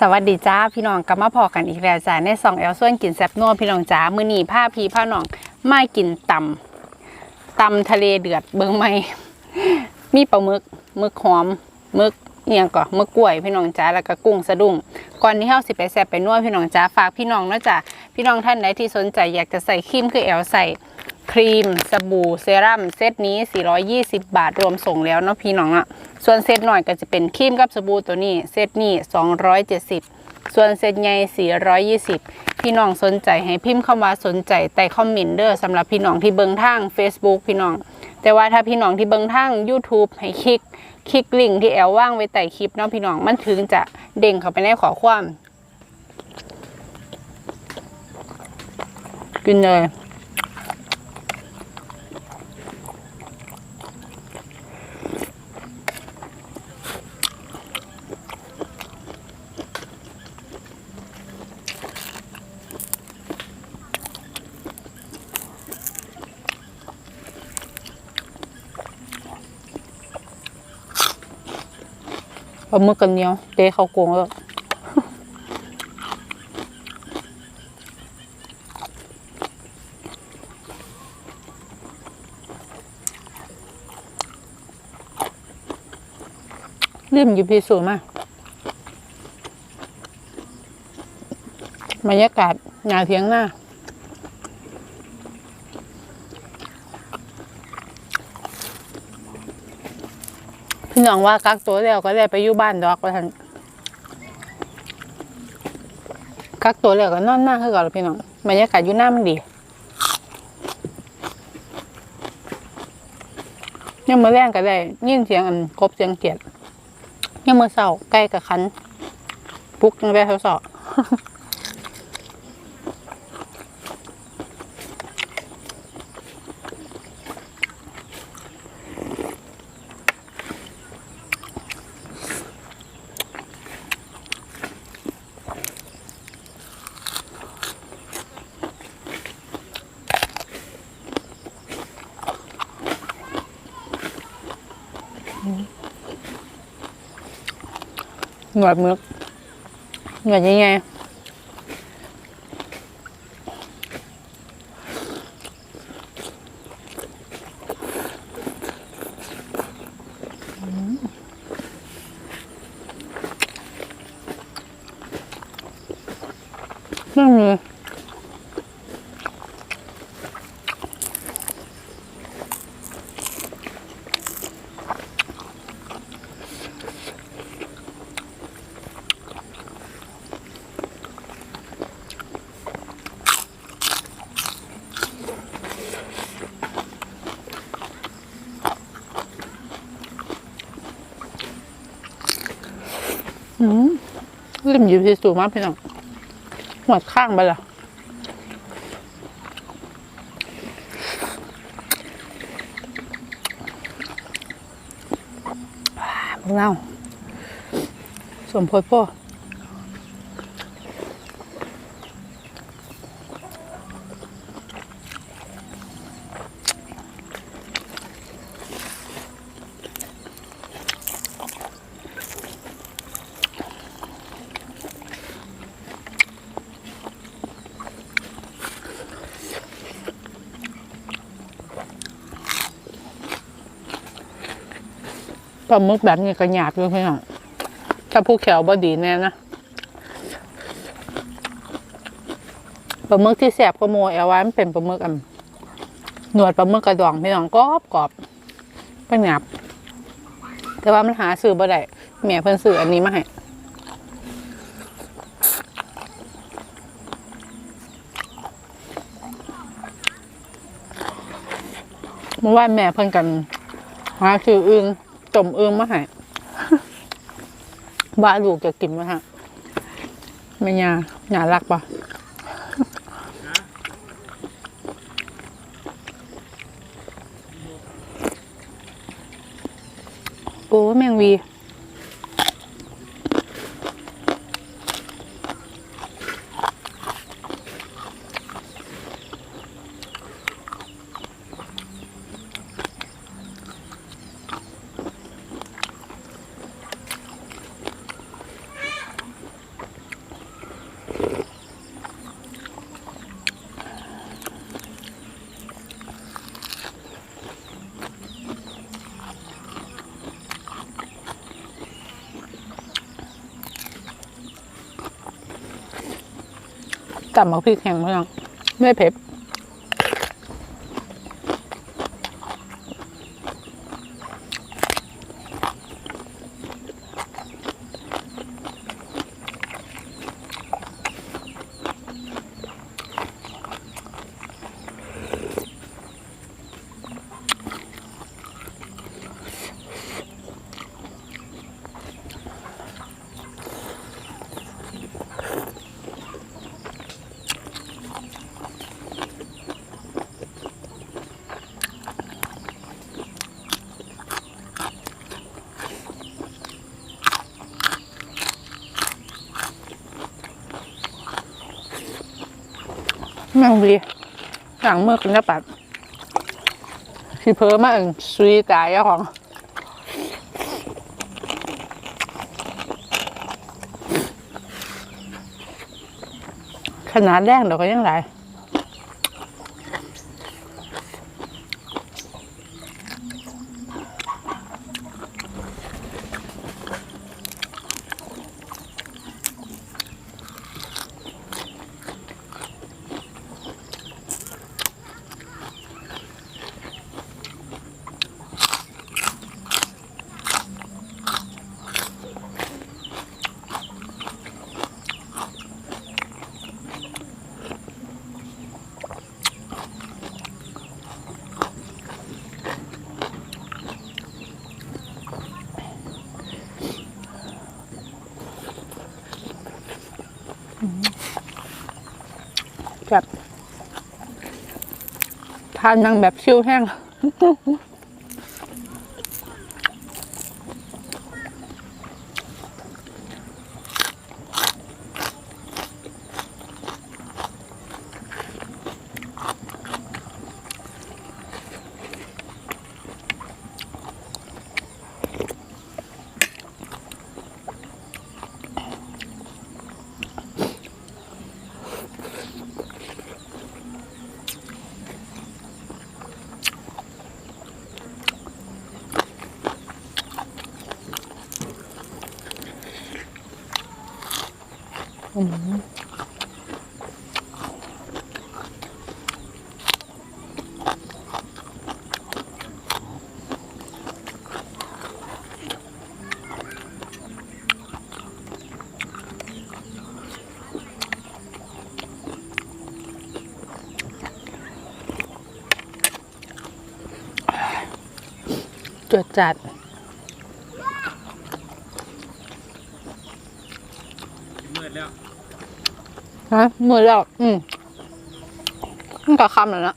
สวัสดีจ้าพี่น้องกลับมาพอกันอีกแล้วจ้าในซองแอลส่วนกินแซบนัวพี่น้องจ้ามื้อนี้ผ้าพีผ้าน้องมากินตำตำทะเลเดือดเบิ่งไหมมีปลาหมึกหมึกหอมหมึกเอียก่อหมึกกล้วยพี่น้องจ้าแล้วก็กุ้งสะดุ้งก่อนที่เฮาสิไปแซ่บไปนัวพี่น้องจ้าฝากพี่น้องเนาะจ้าพี่น้องท่านใดที่สนใจอยากจะใส่ครีมคือแอลใส่ ครีม สบู่เซรั่มเซตนี้ 420 บาทรวมส่งแล้วเนาะพี่น้องอะส่วนเซตหน่อยก็จะเป็นครีมกับสบู่ตัวนี้ เซตนี้ 270 ส่วนเซตใหญ่ 420 พี่น้องสนใจให้พิมพ์คำว่าสนใจใต้คอมเมนต์เด้อสำหรับพี่น้องที่เบิงทาง Facebook พี่น้อง แต่ว่าถ้าพี่น้องที่เบิงทาง YouTube ให้คลิกคลิกลิงก์ที่แอลว่างไว้ใต้คลิปเนาะพี่น้องมันถึงจะเด้งเข้าไปในขอความกินเลย ปลาหมึกกันเหนียวเตะเขาโกงแล้วเล่มอยู่พีสูมากบรรยากาศหนาเทียงหน้า พี่น้องว่ากักตัวแล้วก็ได้ไปอยู่บ้านดอกว่าท่านกักตัวแล้วก็นอนหน้าคือเก่อนพี่น้องบรรยากาศอยู่หน้ามันดียังมือแรงก็ได้ยินเสียงอันกบเสียงเกียดยังมือเศร้าใกล้กับคันปลุกยังได้เท่า สอหนวดมึกหนวดยังไงไม่มี ริมอยู่ที่สูงมากพี่น้องหัวข้างไปละพวกเราสมโพธิพ่อ ปลาหมึกแบบนี้ก็หยาบอยู่พี่น้องถ้าผู้แขวบดีแน่นะปลาหมึกที่แสบก็โมแอลว่ามันเป็นปลาหมึกอันหนวดปลาหมึกกระดองพี่น้องกรอบกรอบเป็นหยาบแต่ว่ามันหาซื้อบ่ได้แม่เพิ่นซื้ออันนี้มาให้เมื่อวานแม่เพิ่นกันหาซื้ออึง จมอึงมาให้บ้าลูกจะกินไหมฮะไม่ยาหยารักปะโอ้แมงวี จับมาพริกแห้งเมืองไม่เผ็ด แม่งบีหลังเมื่อกินกระปัดสิเพอมาเองซุยตายเจ้าของขนาดแดงเราก็ยังไหลบบ ทานยังแบบชิวแห้ง จวดจัดมืดแล้ว ฮะมือแล้ว อืมมันก็คำแล้วนะ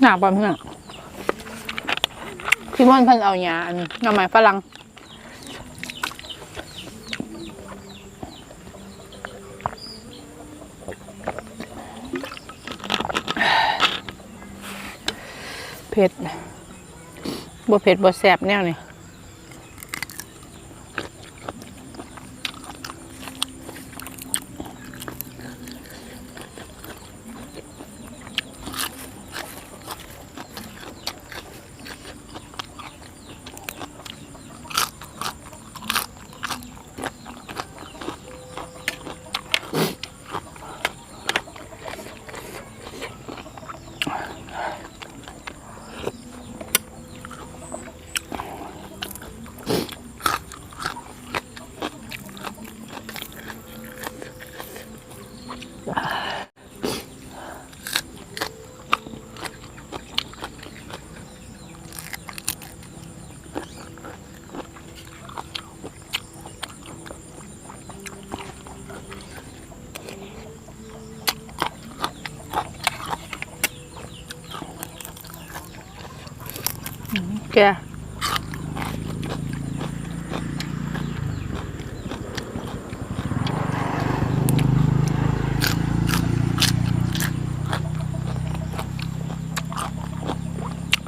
หนาปะเพื่อนพี่ม่อนเพิ่นเอายาอันนี้หน่อไม้ฝรั่งเผ็ดบ่เผ็ดบ่แสบแนวนี่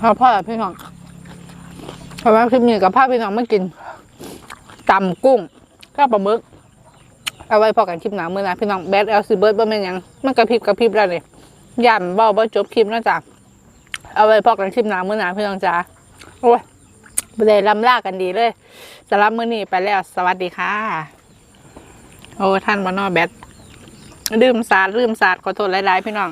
เอาพ่อพี่น้องเพราะว่าคลิปนี้กับพ่อพี่น้องไมากินตำกุ้งก็ปลาหมึกเอาไว้พอกันคลิปหนามือนะพี่น้องแบดเอลซีเบิร์ดบ่แม่นยังมันกระพริบกระพริบแล้วเลยย่านเบ้าบ่จบคลิปนะจ๊ะเอาไว้พอกันคลิปหนามือนาพี่น้องจ้าโอ้ยบ่ได้ลำลากันดีเลยสำหรับมื้อนี้ไปแล้วสวัสดีค่ะ โอ้ท่านมานอแบตลืมสาดลืมสาดขอโทษหลายๆพี่น้อง